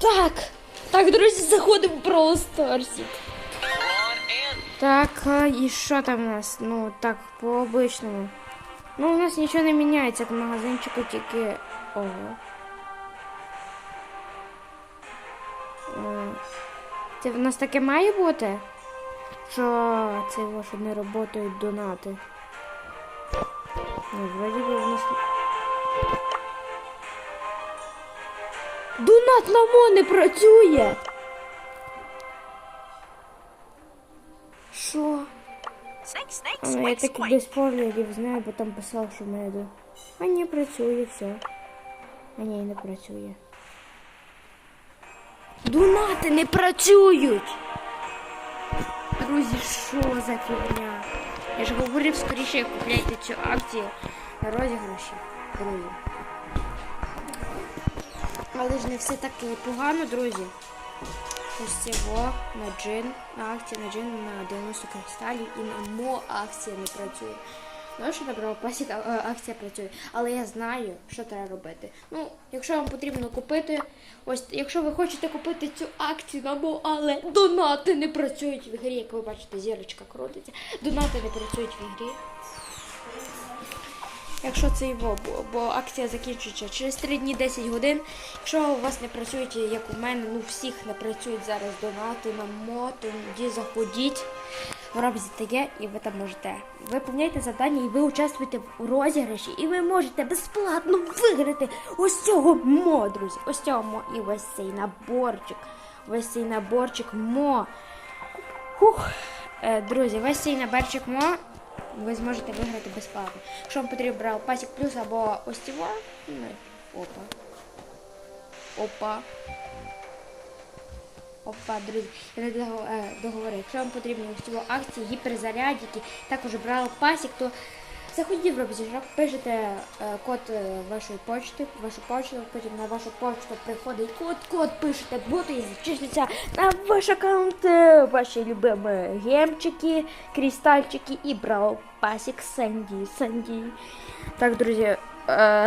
Так. Так, друзі, заходимо в Brawl Старсі. Так, і що там у нас? Ну, так, по обичному. Ну, у нас нічого не міняється к магазинчику, тільки. Ого. Е, Це в нас таке має бути? Що це ваші не роботають донати. Ну, вроді би в нас. Донат на мо не працює. Що? А, я так без спойлерів знаю, бо там писав, що меду. А ні, працює, все. А ні, не працює. Донати не працюють! Друзі, що за фігня? Я ж говорив скоріше купляйте цю акцію на розіграші, друзі. Але ж не все так і погано, друзі. Ось цього на джин, на акції на джин на 90 кристалів і на мо акція не працює. Ну, що набрав пасік, а, акція працює. Але я знаю, що треба робити. Ну, якщо вам потрібно купити, ось якщо ви хочете купити цю акцію на мо, але донати не працюють в ігрі, як ви бачите, зірочка крутиться. Донати не працюють в ігрі. Якщо це його, бо, акція закінчується через 3 дні 10 годин. Якщо у вас не працюють, як у мене, ну всіх не працюють зараз донати на мо, тоді заходіть в Робзі і ви там можете. Виповняйте завдання і ви участвуєте в розіграші, і ви можете безплатно виграти ось цього мо, друзі. Ось цього мо і ось цей наборчик. Ось цей наборчик мо. Хух. Е, Друзі, весь цей наборчик мо ви зможете виграти безплатно. Якщо вам потрібен брав пасік плюс або ось цього, ну, опа. Опа. Опа, друзі, я не е, договорив. Якщо вам потрібні ось цього акції, гіперзарядики, також брав пасік, то заходіть в Робзіжок, пишете е, код е, вашої почти, вашу почту, потім на вашу почту приходить код, код пишете, боти і зачислиться на ваш аккаунт е, ваші любимі гемчики, кристальчики і брав пасік Сенді, Сенді. Так, друзі,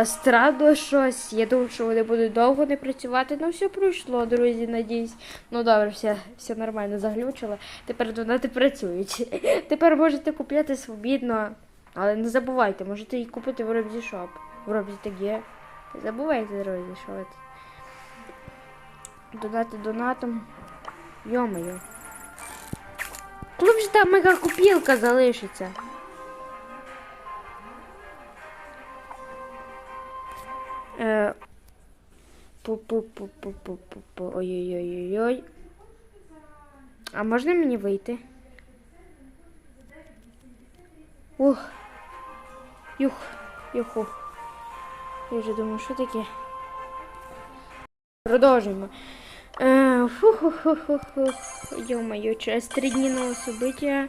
странно щось. Я думав, що вони будуть довго не працювати. Ну, все пройшло, друзі, надіюсь. Ну добре, все, все нормально заглючило. Тепер донати працюють. Тепер можете купляти свобідно. Але не забувайте, можете і купити в Робзі Шоп. В Робзі ТГ. Не забувайте, друзі, що ви. Донати донатом. Йо-моє. Коли вже та мега купілка залишиться? Е, Пу-пу-пу-пу-пу-пу. Ой-ой-ой-ой. А можна мені вийти? Ух. Юх. Юху. Я вже думаю, що таке? Продовжуємо. Е. Йо-моє, через три дні нового собиття.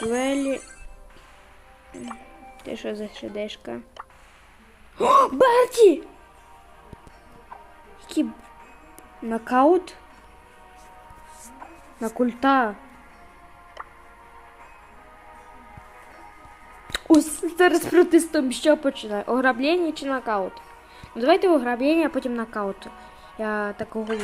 Дуелі. Ти що за шедешка? О, Берті! Який нокаут? На культа. Ось зараз протестом що починає? Ограблення чи нокаут? Ну давайте ограблення, а потім нокаут. Я так говорю.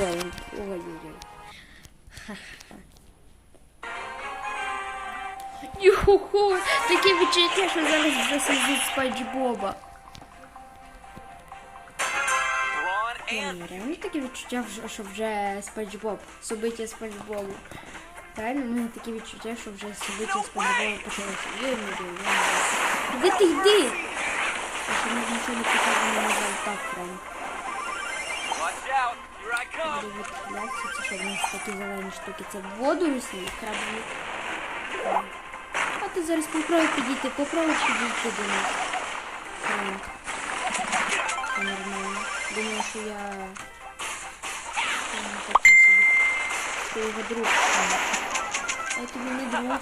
Юху, таке відчуття, що зараз засидить Спайдж Боба. Реально таке відчуття, що- вже Спанч Боб, собиття Спанч Бобу. Реально, у мене таке відчуття, що вже собиття Спанч Бобу почалося. Я не йду, я не йду. Іди ти йди! Я ще не нічого не показав, не назвав так прям. watch out. Here I come. Буду відхилятися, це що в нас такі зелені штуки. Це водорослі, крабові. А ти зараз попробуй підійти, попробуй підійти до нас. Френк. Це нормально. Думаю, що я... Я не такий собі. Що його друг. Френк. А я тобі не друг.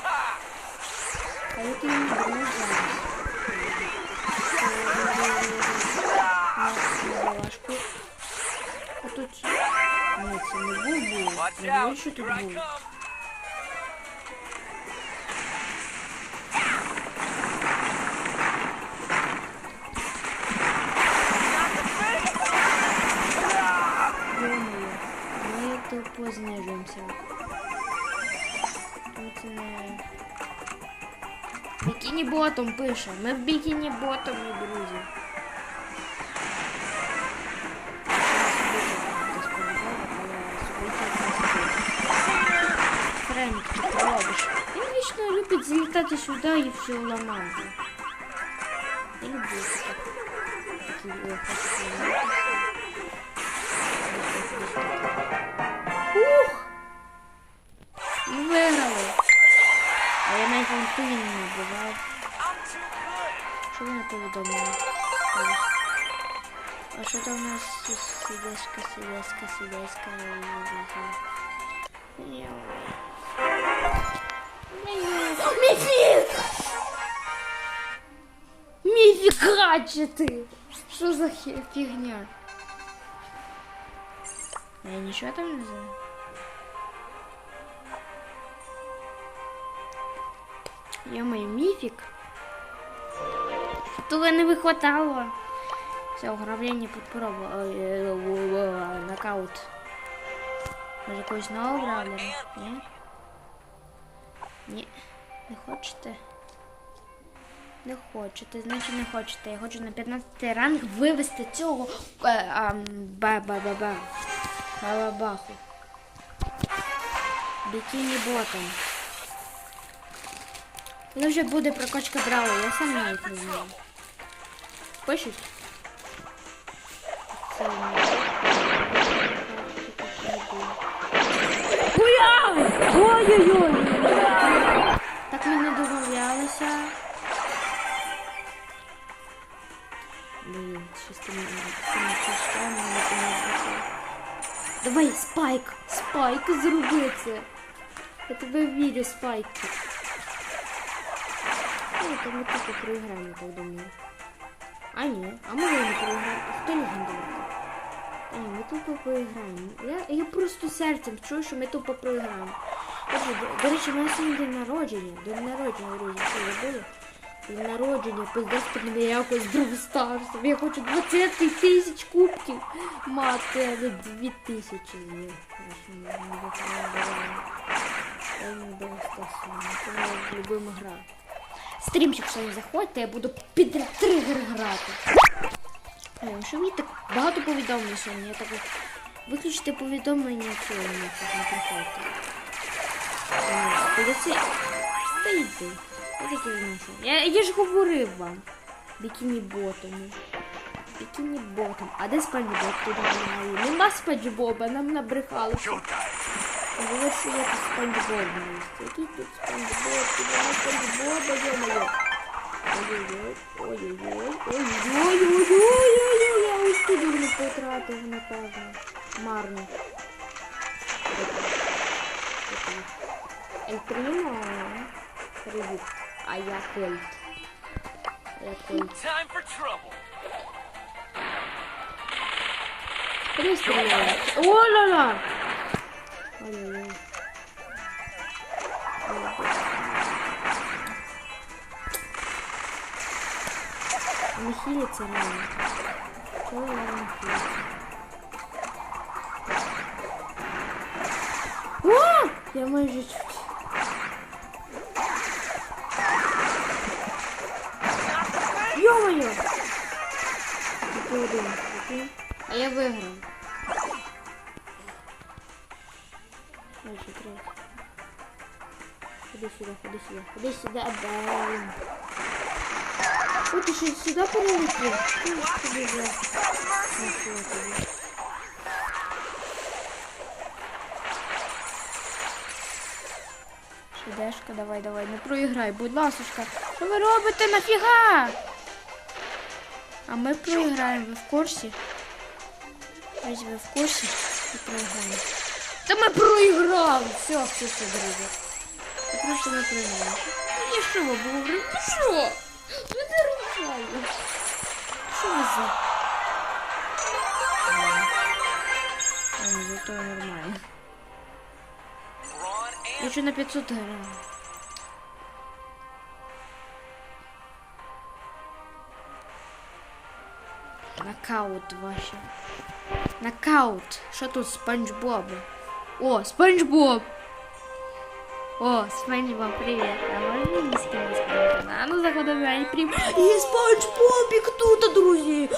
А я тобі не друг зараз. На балашку. А тут... Ні, це не був був. Watch Не out. говори, що Here тут I Бікіні ботом пише. Ми в бікіні ботом, мої друзі. Френк, що ти робиш? Він вічно любить залітати сюди і все ламати. Я люблю таке. Такі good. Що вони повідомили? А що там у нас сідешка, сідешка, сідешка. Міфік! Міфіка чи ти? Що за хе- фігня? Я нічого там не знаю. Я маю міфік. Того не вихватало. Все, ограблення підпробував. Нокаут. Може якогось нового гравлера? Ні? Ні. Не хочете? Не хочете, значить не хочете. Я хочу на 15 ранг вивести цього е, ба-ба-ба-ба. Балабаху. Бікіні ботом. Ну вже буде прокачка брала, я сам не знаю. Пишуть? Це. Ой-ой! Ой-ой-ой! Так ми не домовлялися. Блін, щось там. Давай, спайк! Спайк, зроби це! Я тебе вірю, спайк. Ну, то ми тупо проіграємо, так думаю. А ні, а і не проіграємо. Хто легендарка? Та ні, ми тупо проіграємо. Я, я просто серцем чую, що ми тупо проіграємо. Отже, до, до речі, нас сьогодні день народження. День народження, друзі, що ви були? День народження, поздравте мене якось Stars. Я хочу 20 тисяч кубків мати, а 2 тисячі них. Я не- Stars, це моя любима гра. Стрімчик сьогодні заходьте, я буду під тригер грати. Ой, що мені так багато повідомлень сьогодні? Я так виключити повідомлення цього тут не приходьте. Куди? Та йди. Я таки вношу. Я, я ж говорив вам. Бікіні ботами. Бікіні ботом. А де спанч Боб туди немає? Нема спанч Боба, нам набрехали. Що я тут спанч Боб є. Який тут спанч Боб? Тут нема спанч Боба, йо-моє. Ой-ой-ой, ой-ой-ой, ой-ой-ой-ой-ой-ой, я ось туди не потратив, напевно. Марно. El primo, привіт. А я Кольт. А я Кольт. Time for trouble. Три стріляли. О-ла-ла! Ой-ой-ой. Не хилиться реально. Чого реально хилиться? О! Я майже чуть. Ё-моё! Такий один, такий. А я виграв. Дальше третій. Ходи сюди, ходи сюди, бам. О, ти що сюди перелетів? Ти сюди за. Ну. Шедешка, давай, давай, не проіграй, будь ласочка. Що ви робите нафіга? А ми проіграємо, ви в курсі? Ось ви в курсі і проіграємо. Та ми проіграли! Все, все, все, друзі. Це просто ми проіграли. Ну що ви говорите? Ну що? Ну не нормально. Що ви за? Ой, зато нормально. Braun and Я що на 500 грам. Нокаут ваше. Нокаут. Що тут спанч Боб? О, Спанч Боб! О, Спанч Боб, привіт. А можна мені скинути Спанч А ну заходимо я прим. І Спанч Бобік тут, друзі!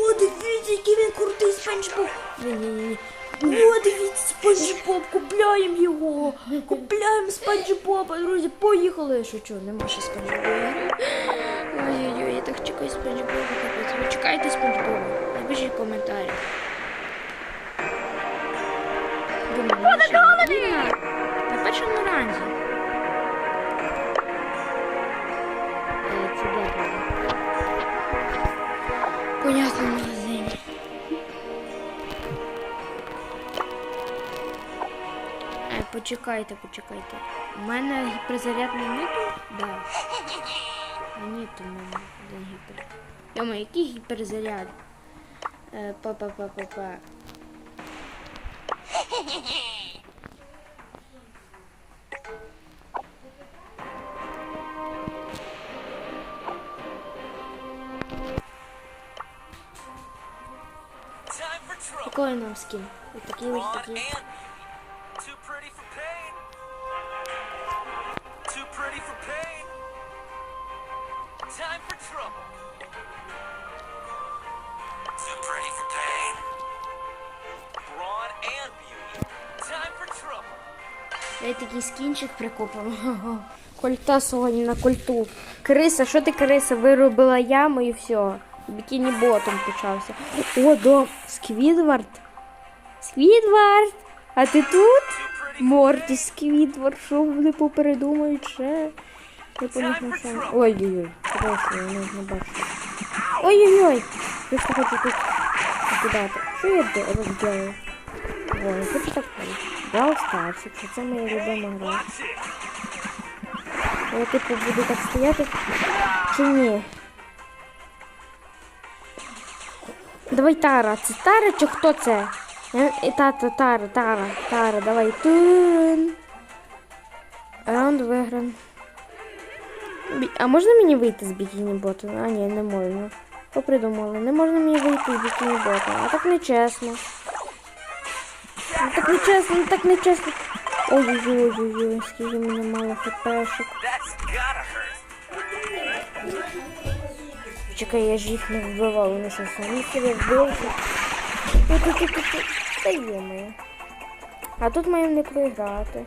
О, дивіться, який він крутий Спанч Боб! Ні-ні-ні. О, дивіться, Спанч Боб, купляємо його! Купляємо Спанч Боба, друзі, поїхали! Шучу, нема ще Спанч Боба. Ой-ой-ой, я так чекаю Спанч Боба. Ви чекаєте Спанч Боба? Напишіть коментарі. Що Ніна на першому ранзі. Понятно, магазині. Е, почекайте, почекайте. У мене гіперзаряд не нету? Да. А ні, то в мене один гіпер. Йома, який гіперзаряд? Е, Па-па-па-па-па. Який нам скин? Вот такие вот Ron Я такий скінчик прикупив. Кольта сьогодні на кольту. Криса, що ти криса? Виробила яму і все. Бікіні ботом почався. О, дом. Сквідвард. Сквідвард! А ти тут? Морті, Сквідвард, що вони попередумають ще? Я по них не сам. Ой-ой-ой, просто я не бачу. Ой-ой-ой! Я ж хочу тут кидати. Що я де- Ой, я хочу так ходити. Brawl Stars, якщо це моя любима гра. Я типу буду так стояти чи ні? Давай Тара. Це Тара чи хто це? Тата, Тара, Тара, Тара, давай. Тун. Раунд вигран. А можна мені вийти з бікіні боту? А ні, не можна. Що придумали? Не можна мені вийти з бікіні боту. А так не чесно. Ну так не чесно, ну так не чесно. Ой-ой-ой, скільки мене мало хпшок. Чекай, я ж їх не вбивав, вони що самі себе моє. А тут маємо не проіграти.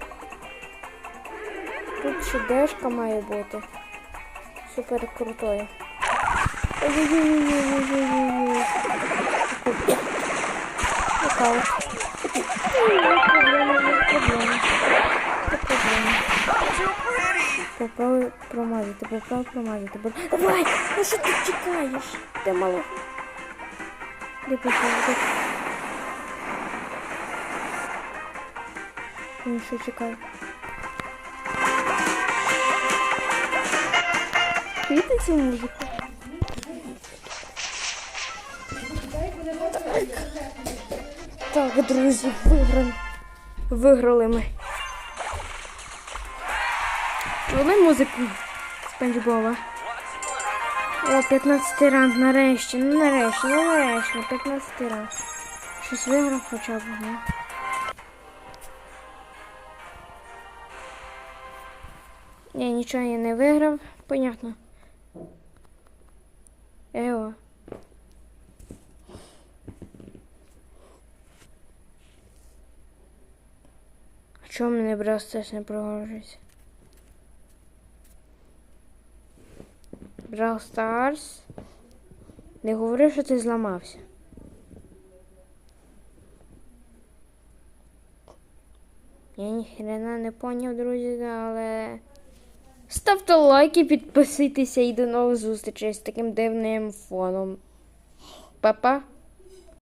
Тут ще дешка має бути. Супер крутою. Ой-ой-ой-ой-ой-ой-ой. Яка Too pretty. Попробуй промазати, Давай! Ну що ти чекаєш? Ти мало. Де попробуй? Ну що? Чуєте цю музику? Так, друзі, виграли. Виграли ми. Вели музику Спанч Боба. О, 15 ранг нарешті. Ну нарешті, ну нарешті, 15 ранг. Щось виграв хоча б, ну. Ні, нічого я не виграв, понятно. Ео. Чому мене просто не прогружується? Brawl Stars. Не говори, що ти зламався. Я ніхрена не поняв, друзі, але. Ставте лайки, підписуйтеся і до нових зустрічей з таким дивним фоном. Па-па!